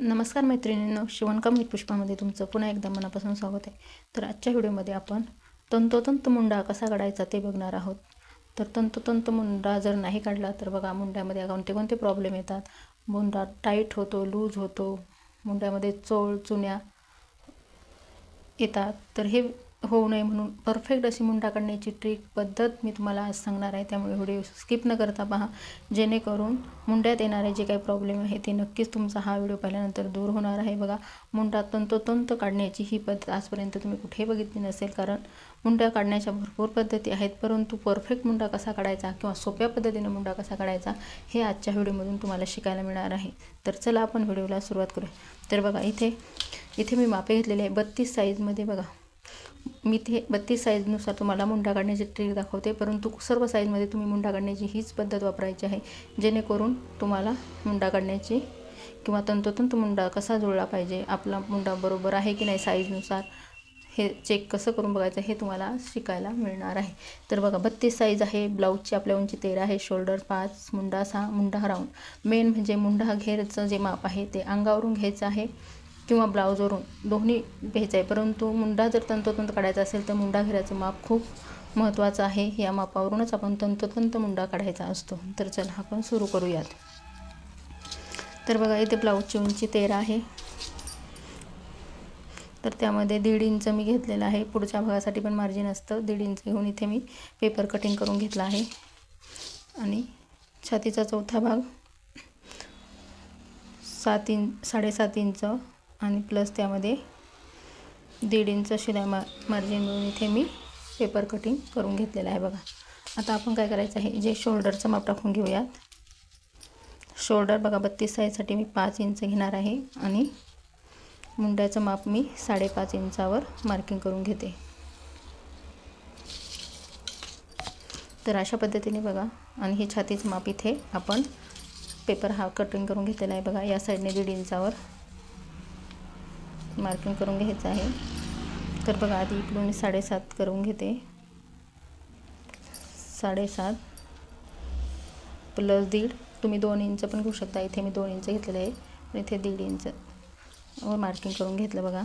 नमस्कार मैत्रिणींनो शिवणकाम विथ पुष्पामध्ये तुमचं पुन्हा एकदा मनापासून स्वागत आहे. तर आजच्या व्हिडिओमध्ये आपण तंतोतंत मुंडा कसा काढायचा ते बघणार आहोत. तर तंतोतंत मुंडा जर नाही काढला तर बघा मुंड्यामध्ये कोणते कोणते प्रॉब्लेम येतात. मुंडा टाईट होतो लूज होतो मुंड्यामध्ये चोळ चुन्या येतात. तर हे होऊ नये म्हणून परफेक्ट अशी मुंडा काढण्याची ट्रिक पद्धत मी तुम्हाला आज सांगणार आहे. त्यामुळे व्हिडिओ स्किप न करता पहा. जेणेकरून मुंड्यात येणारे जे काही प्रॉब्लेम आहे ते नक्कीच तुमचा हा व्हिडिओ पाहिल्यानंतर दूर होणार आहे. बघा मुंडा तंतोतंत काढण्याची ही पद्धत आजपर्यंत तुम्ही कुठे बघितली नसेल. कारण मुंड्या काढण्याच्या भरपूर पद्धती आहेत. परंतु परफेक्ट मुंडा कसा काढायचा किंवा सोप्या पद्धतीने मुंडा कसा काढायचा हे आजच्या व्हिडिओमधून तुम्हाला शिकायला मिळणार आहे. तर चला आपण व्हिडिओला सुरुवात करूया. तर बघा इथे इथे मी मापे घेतलेले आहे. बत्तीस साईजमध्ये बघा. मी ते बत्तीस साईजनुसार तुम्हाला मुंडा काढण्याची ट्रिक दाखवते. परंतु सर्व साईजमध्ये तुम्ही मुंडा काढण्याची हीच पद्धत वापरायची आहे. जेणेकरून तुम्हाला मुंडा काढण्याची किंवा तंतोतंत मुंडा कसा जुळला पाहिजे आपला मुंडा बरोबर आहे की नाही साईजनुसार हे चेक कसं करून बघायचं हे तुम्हाला शिकायला मिळणार आहे. तर बघा बत्तीस साईज आहे ब्लाऊजची आपल्या उंची तेरा आहे शोल्डर पाच मुंडा सहा मुंडा राऊंड मेन म्हणजे मुंडा घेरचं जे माप आहे ते अंगावरून घ्यायचं आहे. किंवा ब्लाऊजवरून दोन्ही घ्यायचं आहे. परंतु मुंडा जर तंतोतंत काढायचा असेल तर मुंडा घेराचं माप खूप महत्त्वाचं आहे. या मापावरूनच आपण तंतोतंत मुंडा काढायचा असतो. तर चला आपण सुरू करूयात. तर बघा इथे ब्लाऊजची उंची तेरा आहे. तर त्यामध्ये दीड इंच मी घेतलेलं आहे. पुढच्या भागासाठी पण मार्जिन असतं. दीड इंच घेऊन इथे मी पेपर कटिंग करून घेतला आहे. आणि छातीचा चौथा भाग सात इंच साडेसात इंच आणि प्लस त्यामध्ये दीड इंच शिलाई मा मार्जिन मिळून इथे मी पेपर कटिंग करून घेतलेलं आहे बघा. आता आपण काय करायचं आहे? जे शोल्डरचं माप टाकून घेऊयात. शोल्डर बघा बत्तीस साईजसाठी मी पाच इंच घेणार आहे आणि मुंड्याचं माप मी साडेपाच इंचावर मार्किंग करून घेते. तर अशा पद्धतीने बघा आणि हे छातीचं माप इथे आपण पेपर हा कटिंग करून घेतलेला आहे बघा. या साईडने दीड इंचावर मार्किंग करून घ्यायचं आहे. तर बघा आधी इकडून मी साडेसात करून घेते. साडेसात प्लस दीड. तुम्ही दोन इंच पण घेऊ शकता. इथे मी दोन इंच घेतलेलं आहे. आणि इथे दीड इंच वर मार्किंग करून घेतलं बघा.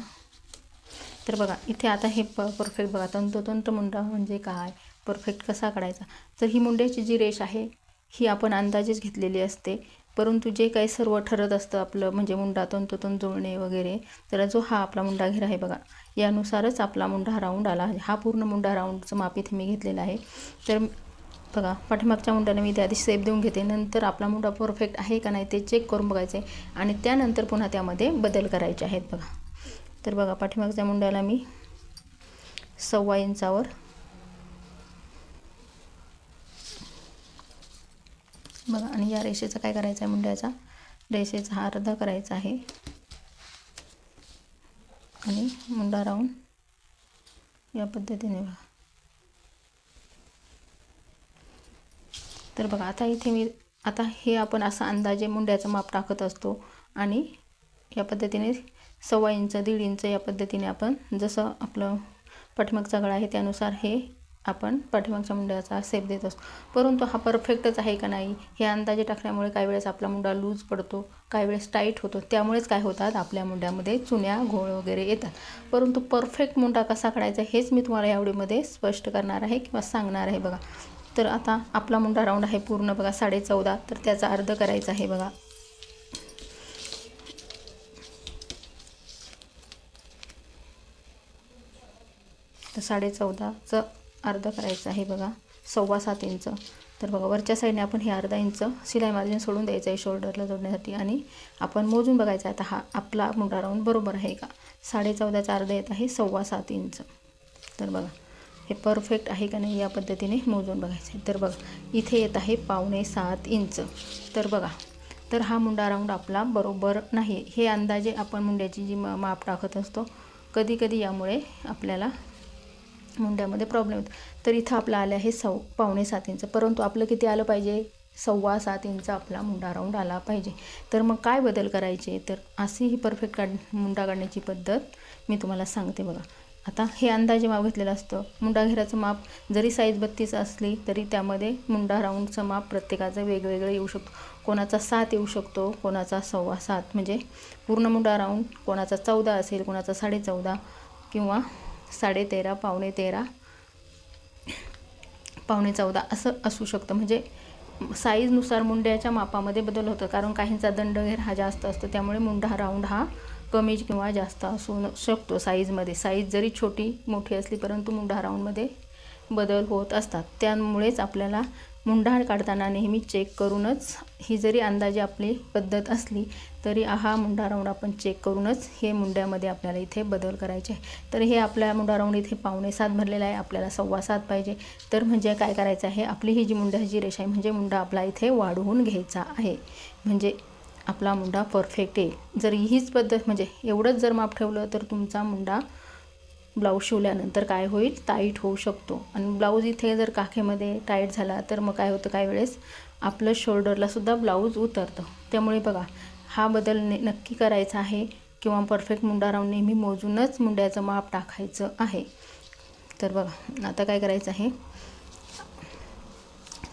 तर बघा इथे आता हे प परफेक्ट बघा. तंतोतंत मुंडा म्हणजे काय? परफेक्ट कसा काढायचा? तर ही मुंड्याची जी रेष आहे ही आपण अंदाजेच घेतलेली असते. परंतु जे काही सर्व ठरत असतं आपलं म्हणजे मुंडा तंतोतंत जुळणे वगैरे तर जो हा आपला मुंडा घेर आहे बघा यानुसारच आपला मुंडा राऊंड आला हा पूर्ण मुंडा राऊंडचं माप इथे मी घेतलेला आहे. तर बघा पाठीमागच्या मुंड्याने मी त्या आधी सेप देऊन घेते. नंतर आपला मुंडा परफेक्ट आहे का नाही ते चेक करून बघायचे आणि त्यानंतर पुन्हा त्यामध्ये बदल करायचे आहेत बघा. तर बघा पाठीमागच्या मुंड्याला मी सव्वा इंचावर बघा आणि या रेषेचा काय करायचं आहे मुंड्याचा? रेषेचा हा अर्धा करायचा आहे. आणि मुंडा राहून या पद्धतीने बघा. तर बघा आता इथे मी आता हे आपण असं अंदाजे मुंड्याचं माप टाकत असतो. आणि या पद्धतीने सव्वा इंच दीड इंच या पद्धतीने आपण जसं आपलं पाठीमागचा गळा आहे त्यानुसार हे आपण पाठीमागच्या मुंड्याचा सेप देत असतो. परंतु हा परफेक्टच आहे का नाही? हे अंदाजे टाकल्यामुळे काही वेळेस आपला मुंडा लूज पडतो काही वेळेस टाईट होतो. त्यामुळेच काय होतात? आपल्या मुंड्यामध्ये चुन्या घोळ वगैरे येतात. परंतु परफेक्ट मुंडा कसा काढायचा हेच मी तुम्हाला यावडीमध्ये स्पष्ट करणार आहे किंवा सांगणार आहे बघा. तर आता आपला मुंडा राऊंड आहे पूर्ण बघा साडे चौदा. तर त्याचा अर्ध करायचा आहे बघा. तर साडे चौदाचं अर्ध करायचं आहे बघा. सव्वा सात इंच. तर बघा वरच्या साईडने आपण हे अर्धा इंच शिलाई मार्जिन सोडून द्यायचं आहे शोल्डरला जोडण्यासाठी. आणि आपण मोजून बघायचं आता हा आपला मुंडा राऊंड बरोबर आहे का? साडे चौदाचा अर्धा येत आहे सव्वा सात इंच. तर बघा हे परफेक्ट आहे का नाही या पद्धतीने मोजून बघायचं आहे. तर बघा इथे येत आहे पावणे सात इंच. तर बघा तर हा मुंडा राऊंड आपला बरोबर नाही. हे अंदाजे आपण मुंड्याची जी माप टाकत असतो कधी कधी यामुळे आपल्याला मुंड्यामध्ये प्रॉब्लेम येतो. तर इथं आपलं आलं आहे सव पावणे सात इंच. परंतु आपलं किती आलं पाहिजे? सव्वा सात इंच आपला मुंडा राऊंड आला पाहिजे. तर मग काय बदल करायचे? तर अशी ही परफेक्ट काढ मुंडा काढण्याची पद्धत मी तुम्हाला सांगते बघा. आता हे अंदाजे माप घेतलेलं असतं मुंडा घेराचं माप जरी साईज बत्तीस असली तरी त्यामध्ये मुंडा राऊंडचं माप प्रत्येकाचं वेगवेगळं येऊ शकतो. कोणाचा सात येऊ शकतो कोणाचा सव्वा सात. म्हणजे पूर्ण मुंडा राऊंड कोणाचा चौदा असेल कोणाचा साडे चौदा किंवा साडेतेरा पावणे तेरा पावणे चौदा असं असू शकतं. म्हणजे साईजनुसार मुंड्याच्या मापामध्ये बदल होतं. कारण काहींचा दंडघेर हा जास्त असतो. त्यामुळे मुंडा राऊंड हा कमी किंवा जास्त असू शकतो साईजमध्ये साईज जरी छोटी मोठी असली परंतु मुंडा राऊंडमध्ये बदल होत असतात. त्यामुळेच आपल्याला मुंडाळ काढताना नेहमी चेक करूनच ही जरी अंदाजे आपली पद्धत असली तरी हा मुंडा राऊंड आपण चेक करूनच हे मुंड्यामध्ये आपल्याला इथे बदल करायचे आहे. तर हे आपल्या मुंडा राऊंड इथे पावणे सात भरलेला आहे. आपल्याला सव्वा सात पाहिजे. तर म्हणजे काय करायचं आहे? आपली ही जी मुंड्याची रेषा आहे म्हणजे मुंडा आपला इथे वाढवून घ्यायचा आहे. म्हणजे आपला मुंडा परफेक्ट येईल. जर हीच पद्धत म्हणजे एवढंच जर माप ठेवलं तर तुमचा मुंडा ब्लाऊज शिवल्यानंतर काय होईल? टाईट होऊ शकतो. आणि ब्लाऊज इथे जर काखेमध्ये टाईट झाला तर मग काय होतं? काय वेळेस आपलं शोल्डरलासुद्धा ब्लाऊज उतरतं. त्यामुळे बघा हा बदल ने नक्की करायचा आहे किंवा परफेक्ट मुंडा राहून नेहमी मोजूनच मुंड्याचं माप टाकायचं आहे. तर बघा आता काय करायचं आहे?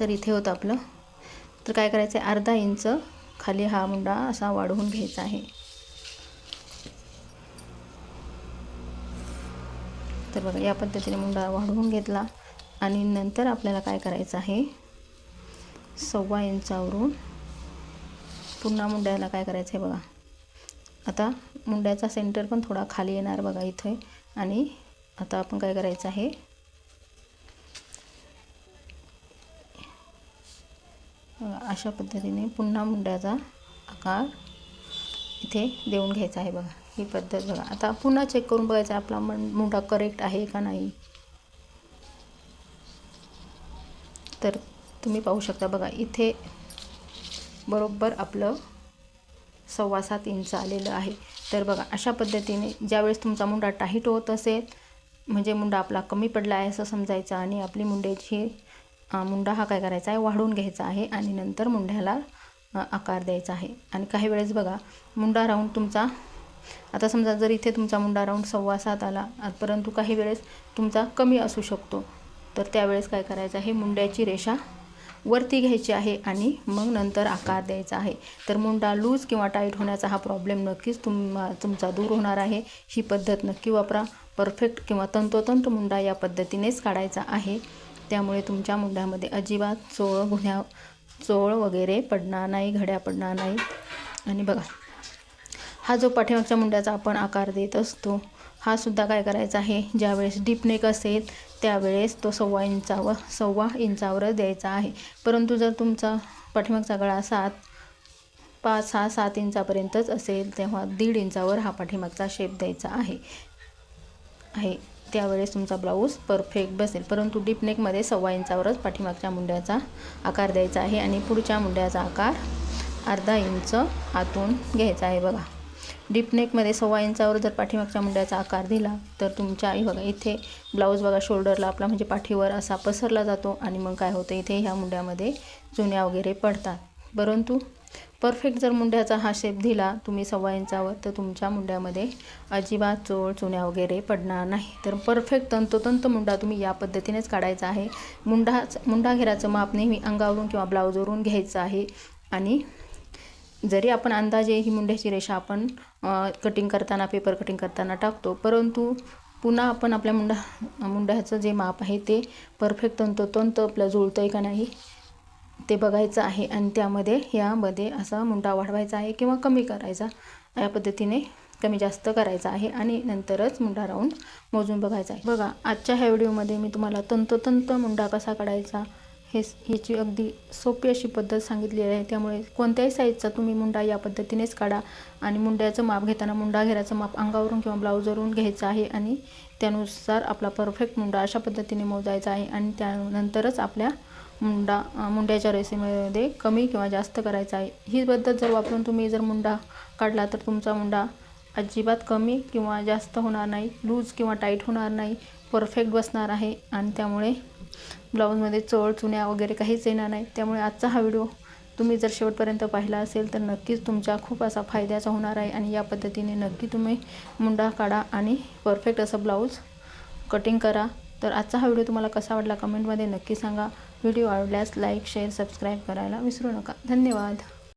तर इथे होतं आपलं. तर काय करायचं आहे अर्धा इंच खाली हा मुंडा असा वाढवून घ्यायचा आहे. तर बघा या पद्धतीने मुंडा वाढवून घेतला आणि नंतर आपल्याला काय करायचं आहे? सव्वा इंचावरून पुन्हा मुंड्याला काय करायचं आहे बघा. आता मुंड्याचा सेंटर पण थोडा खाली येणार बघा इथे. आणि आता आपण काय करायचं आहे? अशा पद्धतीने पुन्हा मुंड्याचा आकार इथे देऊन घ्यायचा आहे बघा. ही पद्धत बघा. आता पुन्हा चेक करून बघायचा आपला मन मुंडा करेक्ट आहे का नाही. तर तुम्ही पाहू शकता बघा इथे बरोबर आपलं सव्वा सात इंच आलेलं आहे. तर बघा अशा पद्धतीने ज्यावेळेस तुमचा मुंडा टाईट होत असेल म्हणजे मुंडा आपला कमी पडला आहे असं समजायचं आणि आपली मुंड्याची मुंडा हा काय करायचा आहे वाढवून घ्यायचा आहे आणि नंतर मुंड्याला आकार द्यायचा आहे. आणि काही वेळेस बघा मुंडा राहून तुमचा आता समजा जर इथे तुमचा मुंडा राऊंड सव्वा सात आला परंतु काही वेळेस तुमचा कमी असू शकतो. तर त्यावेळेस काय करायचं आहे? मुंड्याची रेषा वरती घ्यायची आहे आणि मग नंतर आकार द्यायचा आहे. तर मुंडा लूज किंवा टाईट होण्याचा हा प्रॉब्लेम नक्कीच तुम तुमचा दूर होणार आहे. ही पद्धत नक्की वापरा. परफेक्ट किंवा तंतोतंत मुंडा या पद्धतीनेच काढायचा आहे. त्यामुळे तुमच्या मुंड्यामध्ये अजिबात चोळ गुन्ह्या चोळ वगैरे पडणार नाही घड्या पडणार नाही. आणि बघा हा जो पाठीमागच्या मुंड्याचा आपण आकार देत असतो हा सुद्धा काय करायचा आहे? ज्यावेळेस डीपनेक असेल त्यावेळेस तो सव्वा इंचावर सव्वा इंचावरच द्यायचा आहे. परंतु जर तुमचा पाठीमागचा गळा सात पाच सहा सात इंचापर्यंतच असेल तेव्हा दीड इंचावर हा पाठीमागचा शेप द्यायचा आहे. आहे. त्यावेळेस तुमचा ब्लाऊज परफेक्ट बसेल. परंतु डीपनेकमध्ये सव्वा इंचावरच पाठीमागच्या मुंड्याचा आकार द्यायचा आहे आणि पुढच्या मुंड्याचा आकार अर्धा इंच आतून घ्यायचा आहे बघा. डीपनेकमध्ये सव्वा इंचावर जर पाठीमागच्या मुंड्याचा आकार दिला तर तुमच्या आई बघा इथे ब्लाऊज बघा शोल्डरला आपला म्हणजे पाठीवर असा पसरला जातो आणि मग काय होतं इथे ह्या मुंड्यामध्ये चुन्या वगैरे पडतात. परंतु परफेक्ट जर मुंड्याचा हा शेप दिला तुम्ही सव्वा इंचावर तर तुमच्या मुंड्यामध्ये अजिबात चोळ चुन्या वगैरे पडणार नाही. तर परफेक्ट तंतोतंत मुंडा तुम्ही या पद्धतीनेच काढायचा आहे. मुंडा मुंडा घेराचं माप नेहमी अंगावरून किंवा ब्लाऊजवरून घ्यायचं आहे आणि जरी आपण अंदाजे ही मुंड्याची रेषा आपण कटिंग करताना पेपर कटिंग करताना टाकतो परंतु पुन्हा आपण आपल्या मुंडा मुंड्याचं जे माप आहे ते परफेक्ट तंतोतंत आपलं जुळतं आहे का नाही ते बघायचं आहे. आणि त्यामध्ये यामध्ये असा मुंडा वाढवायचा आहे किंवा कमी करायचा. या पद्धतीने कमी जास्त करायचा आहे आणि नंतरच मुंडा राऊंड मोजून बघायचा आहे. बघा आजच्या ह्या व्हिडिओमध्ये मी तुम्हाला तंतोतंत मुंडा कसा काढायचा हे ह्याची अगदी सोपी अशी पद्धत सांगितलेली आहे. त्यामुळे कोणत्याही साईजचा तुम्ही मुंडा या पद्धतीनेच काढा आणि मुंड्याचं माप घेताना मुंडा घेराचं माप अंगावरून किंवा ब्लाऊजवरून घ्यायचं आहे आणि त्यानुसार आपला परफेक्ट मुंडा अशा पद्धतीने मोजायचा आहे आणि त्यानंतरच आपल्या मुंडा मुंड्याच्या रेसिमध्ये कमी किंवा जास्त करायचा आहे. ही पद्धत जर वापरून तुम्ही जर मुंडा काढला तर तुमचा मुंडा अजिबात कमी किंवा जास्त होणार नाही लूज किंवा टाईट होणार नाही परफेक्ट बसणार आहे आणि त्यामुळे ब्लाऊजमध्ये चोळ चुन्या वगैरे काहीच येणार नाही. त्यामुळे आजचा हा व्हिडिओ तुम्ही जर शेवटपर्यंत पाहिला असेल तर नक्कीच तुमच्या खूप असा फायद्याचा होणार आहे आणि या पद्धतीने नक्की तुम्ही मुंडा काढा आणि परफेक्ट असं ब्लाऊज कटिंग करा. तर आजचा हा व्हिडिओ तुम्हाला कसा वाटला कमेंटमध्ये नक्की सांगा. व्हिडिओ आवडल्यास लाईक शेअर सबस्क्राईब करायला विसरू नका. धन्यवाद.